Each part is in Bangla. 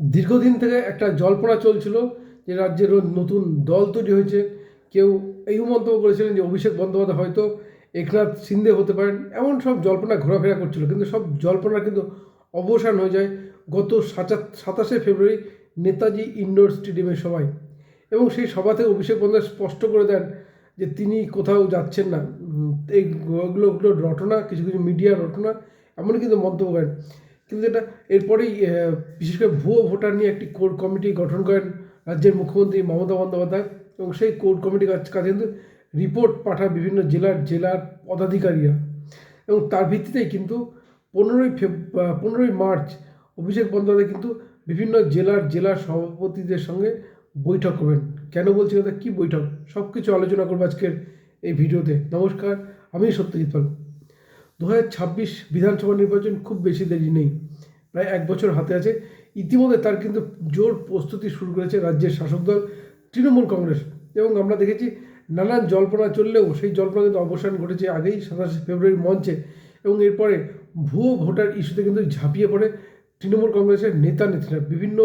দীর্ঘদিন থেকে একটা জল্পনা চলছিল যে রাজ্যের নতুন দল তৈরি হয়েছে। কেউ এই মন্তব্য করেছিলেন যে অভিষেক বন্দ্যোপাধ্যায় হয়তো একনাথ সিন্ধে হতে পারেন। এমন সব জল্পনা ঘোরাফেরা করছিল, কিন্তু সব জল্পনা কিন্তু অবসান হয়ে যায় গত সাতা- সাতাশে ফেব্রুয়ারি নেতাজি ইন্ডোর স্টেডিয়ামের সবাই এবং সেই সভা থেকে অভিষেক বন্দ্যোপাধ্যায় স্পষ্ট করে দেন যে তিনি কোথাও যাচ্ছেন না। এইগুলো রটনা, কিছু কিছু মিডিয়ার রটনা, এমনই কিন্তু মন্তব্য করেন। কিন্তু এটা এরপরেই বিশেষ করে ভুয়ো ভোটার নিয়ে একটি কোর কমিটি গঠন করেন রাজ্যের মুখ্যমন্ত্রী মমতা বন্দ্যোপাধ্যায় এবং সেই কোর কমিটির কাছ- কিন্তু রিপোর্ট পাঠায় বিভিন্ন জেলার জেলার পদাধিকারীরা। এবং তার ভিত্তিতেই কিন্তু পনেরোই ফেব পনেরোই মার্চ অভিষেক বন্দ্যোপাধ্যায় কিন্তু বিভিন্ন জেলার জেলা সভাপতিদের সঙ্গে বৈঠক করবেন। কেন বলছি কথা? কী বৈঠক? সব কিছু আলোচনা করব আজকের এই ভিডিওতে। নমস্কার, আমি সত্যজিৎ পাল। দু হাজার ছাব্বিশ বিধানসভা নির্বাচন খুব বেশি দেরি নেই, প্রায় এক বছর হাতে আছে। ইতিমধ্যে তার কিন্তু জোর প্রস্তুতি শুরু করেছে রাজ্যের শাসক দল, তৃণমূল কংগ্রেস। এবং আমরা দেখেছি নানান জল্পনা চললেও সেই জল্পনা কিন্তু অবসান ঘটেছে আগেই সাতাশে ফেব্রুয়ারি মঞ্চে। এবং এরপরে ভুয়ো ভোটার ইস্যুতে কিন্তু ঝাঁপিয়ে পড়ে তৃণমূল কংগ্রেসের নেতা নেত্রীরা বিভিন্ন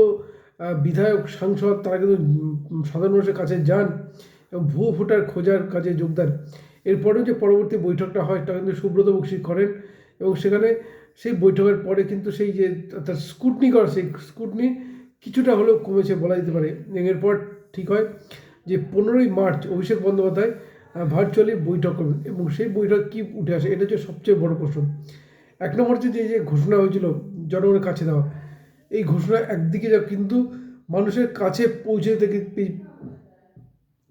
বিধায়ক, সাংসদ তারা কিন্তু সাধারণ মানুষের কাছে যান এবং ভুয়ো ভোটার খোঁজার কাজে যোগদান। এরপরেও যে পরবর্তী বৈঠকটা হয়, তা কিন্তু সুব্রত বক্সি করেন এবং সেখানে সেই বৈঠকের পরে কিন্তু সেই যে তার স্কুটনি করা, সেই স্কুটনি কিছুটা হলেও কমেছে বলা যেতে পারে। এরপর ঠিক হয় যে পনেরোই মার্চ অভিষেক বন্দ্যোপাধ্যায় ভার্চুয়ালি বৈঠক করবেন এবং সেই বৈঠক কী উঠে আসে এটা হচ্ছে সবচেয়ে বড় প্রশ্ন। এক নম্বর যে যে ঘোষণা হয়েছিল জনগণের কাছে দেওয়া, এই ঘোষণা একদিকে যা কিন্তু মানুষের কাছে পৌঁছে থেকে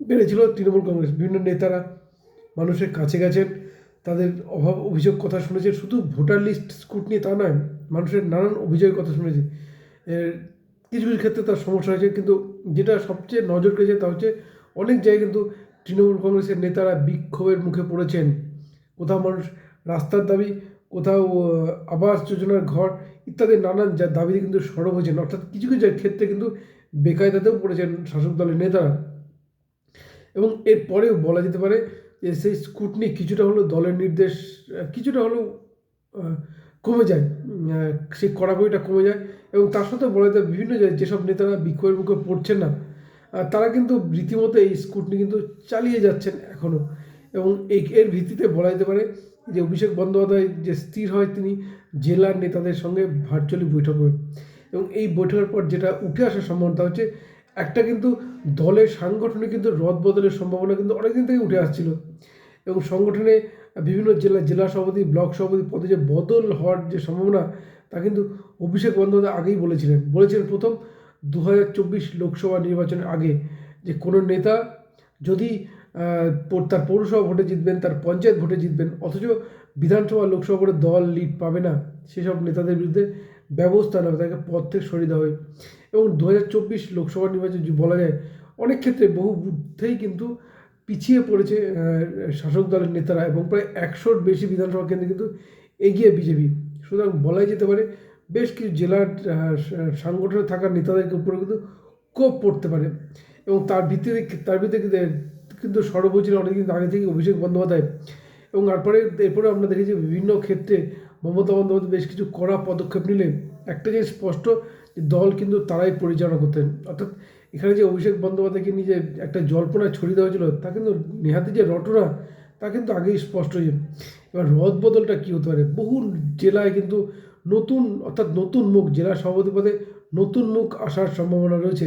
পেরেছিল তৃণমূল কংগ্রেস, বিভিন্ন নেতারা। মানুষের কাছে গেছেন তাদের অভাব অভিযোগ কথা শুনেছে। শুধু ভোটার লিস্ট স্কুটনি তা নয়, মানুষের নানান অভিযোগের কথা শুনেছে। কিছু কিছু ক্ষেত্রে তার সমস্যা হয়েছে, কিন্তু যেটা সবচেয়ে নজর কেড়েছে তা হচ্ছে অনেক জায়গায় কিন্তু তৃণমূল কংগ্রেসের নেতারা বিক্ষোভের মুখে পড়েছেন। কোথাও মানুষ রাস্তার দাবি, কোথাও আবাস যোজনার ঘর ইত্যাদি নানান যা দাবিতে কিন্তু সরব হয়েছেন। অর্থাৎ কিছু কিছু ক্ষেত্রে কিন্তু বেকায়দাতেও পড়েছেন শাসক দলের নেতারা। এবং এরপরেও বলা যেতে পারে যে সেই স্কুটনি কিছুটা হলেও দলের নির্দেশ, কিছুটা হলেও কমে যায়। সেই কড়াকড়িটা কমে যায় এবং তার সাথে বলা যায় বিভিন্ন যেসব নেতারা বিক্ষোভের মুখে পড়ছেন না তারা কিন্তু রীতিমতো এই স্কুটনি কিন্তু চালিয়ে যাচ্ছেন এখনও এবং এই এর ভিত্তিতে বলা যেতে পারে যে, অভিষেক বন্দ্যোপাধ্যায় যে, স্থির হয় তিনি জেলার নেতাদের সঙ্গে ভার্চুয়ালি বৈঠক করেন। এবং এই বৈঠকের পর যেটা উঠে আসার সম্ভাবনা হচ্ছে, একটা কিন্তু দলের সাংগঠনিক কিন্তু রদ বদলের সম্ভাবনা কিন্তু অনেকদিন থেকে উঠে আসছিল। এবং সংগঠনে বিভিন্ন জেলা জেলা সভাপতি, ব্লক সভাপতি পদে যে বদল হওয়ার যে সম্ভাবনা, তা কিন্তু অভিষেক বন্দ্যোপাধ্যায় আগেই বলেছিলেন। বলেছিলেন প্রথম দু হাজার চব্বিশ লোকসভা নির্বাচনের আগে যে কোনো নেতা যদি তার পৌরসভা ভোটে জিতবেন, তার পঞ্চায়েত ভোটে জিতবেন, অথচ বিধানসভা লোকসভা ভোটে দল লিড পাবে না, সেসব নেতাদের বিরুদ্ধে ব্যবস্থা নেবে, তাকে পদ থেকে সরিয়ে দেওয়া হয় এবং দু হাজার চব্বিশ লোকসভা নির্বাচন যদি বলা যায়, অনেক ক্ষেত্রে বহু বুদ্ধেই কিন্তু পিছিয়ে পড়েছে শাসক দলের নেতারা এবং প্রায় একশোর বেশি বিধানসভা কেন্দ্রে কিন্তু এগিয়ে বিজেপি। সুতরাং বলাই যেতে পারে, বেশ কিছু জেলার সাংগঠনে থাকা নেতাদের উপরে কিন্তু কোপ পড়তে পারে। এবং তার ভিত্তিতে তার ভিত্তিতে কিন্তু- কিন্তু সরব হয়েছিল অনেকদিন আগে থেকে অভিষেক বন্দ্যোপাধ্যায়। এবং তারপরে, এরপরে আমরা দেখেছি বিভিন্ন ক্ষেত্রে মমতা বন্দ্যোপাধ্যায় বেশ কিছু কড়া পদক্ষেপ নিলে একটা যে স্পষ্ট, যে দল কিন্তু তারাই পরিচালনা করতেন। অর্থাৎ এখানে যে অভিষেক বন্দ্যোপাধ্যায়কে নিয়ে যে একটা জল্পনা ছড়িয়ে দেওয়া হয়েছিল, তা কিন্তু নেহাতি যে রটনা, তা কিন্তু আগেই স্পষ্ট হয়ে এবার রদ বদলটা কী হতে পারে? বহু জেলায় কিন্তু নতুন, অর্থাৎ নতুন মুখ, জেলা সভাপতি পদে নতুন মুখ আসার সম্ভাবনা রয়েছে।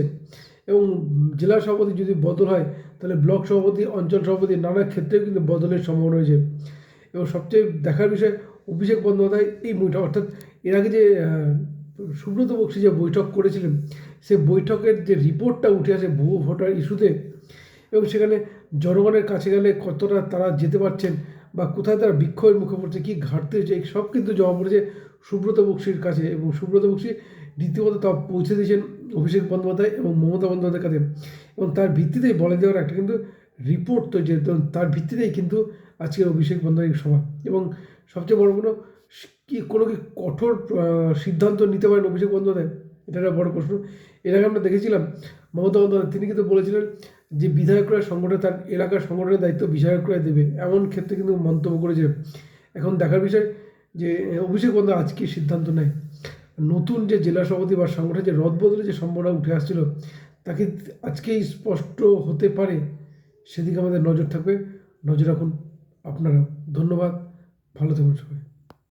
এবং জেলা সভাপতি যদি বদল হয়, তাহলে ব্লক সভাপতি, অঞ্চল সভাপতি নানা ক্ষেত্রেও কিন্তু বদলের সম্ভাবনা রয়েছে। এবং সবচেয়ে দেখার বিষয় অভিষেক বন্দ্যোপাধ্যায় এই বৈঠক, অর্থাৎ এর আগে যে সুব্রত বক্সি যে বৈঠক করেছিলেন, সে বৈঠকের যে রিপোর্টটা উঠে আসে ভুয়ো ভোটার ইস্যুতে, এবং সেখানে জনগণের কাছে গেলে কতটা তারা যেতে পারছেন বা কোথায় তারা বিক্ষোভের মুখে পড়ছে, কী ঘাটতি হচ্ছে এই সব কিন্তু জমা পড়েছে সুব্রত বক্সির কাছে, এবং সুব্রত বক্সি রীতিমতো তা পৌঁছে দিয়েছেন অভিষেক বন্দ্যোপাধ্যায় এবং মমতা বন্দ্যোপাধ্যায়ের কাছে, এবং তার ভিত্তিতেই বলে দেওয়ার একটা কিন্তু রিপোর্ট তো যে তার ভিত্তিতেই কিন্তু আজকের অভিষেক বন্দ্যোপাধ্যায়ের সভা। এবং সবচেয়ে বড় কোনো কি কোনো কি কঠোর সিদ্ধান্ত নিতে পারেন অভিষেক বন্দ্যোপাধ্যায়? এটা একটা বড় প্রশ্ন। এর আগে আমরা দেখেছিলাম মমতা বন্দ্যোপাধ্যায়, তিনি কিন্তু বলেছিলেন যে বিধায়করা সংগঠনে তার এলাকার সংগঠনের দায়িত্ব বিধায়করা দেবে, এমন ক্ষেত্রে কিন্তু মন্তব্য করেছে এখন দেখার বিষয় যে, অভিষেক বন্দ্যোপাধ্যায় আজকে সিদ্ধান্ত নেয়? নতুন যে জেলা সভাপতি বা সংগঠনের যে রদবদলের যে সম্ভাবনা উঠে আসছিল তাকে আজকেই স্পষ্ট হতে পারে? সেদিকে আমাদের নজর থাকবে। নজর রাখুন। আপনারা ধন্যবাদ। ভালো থাকুন সবাই।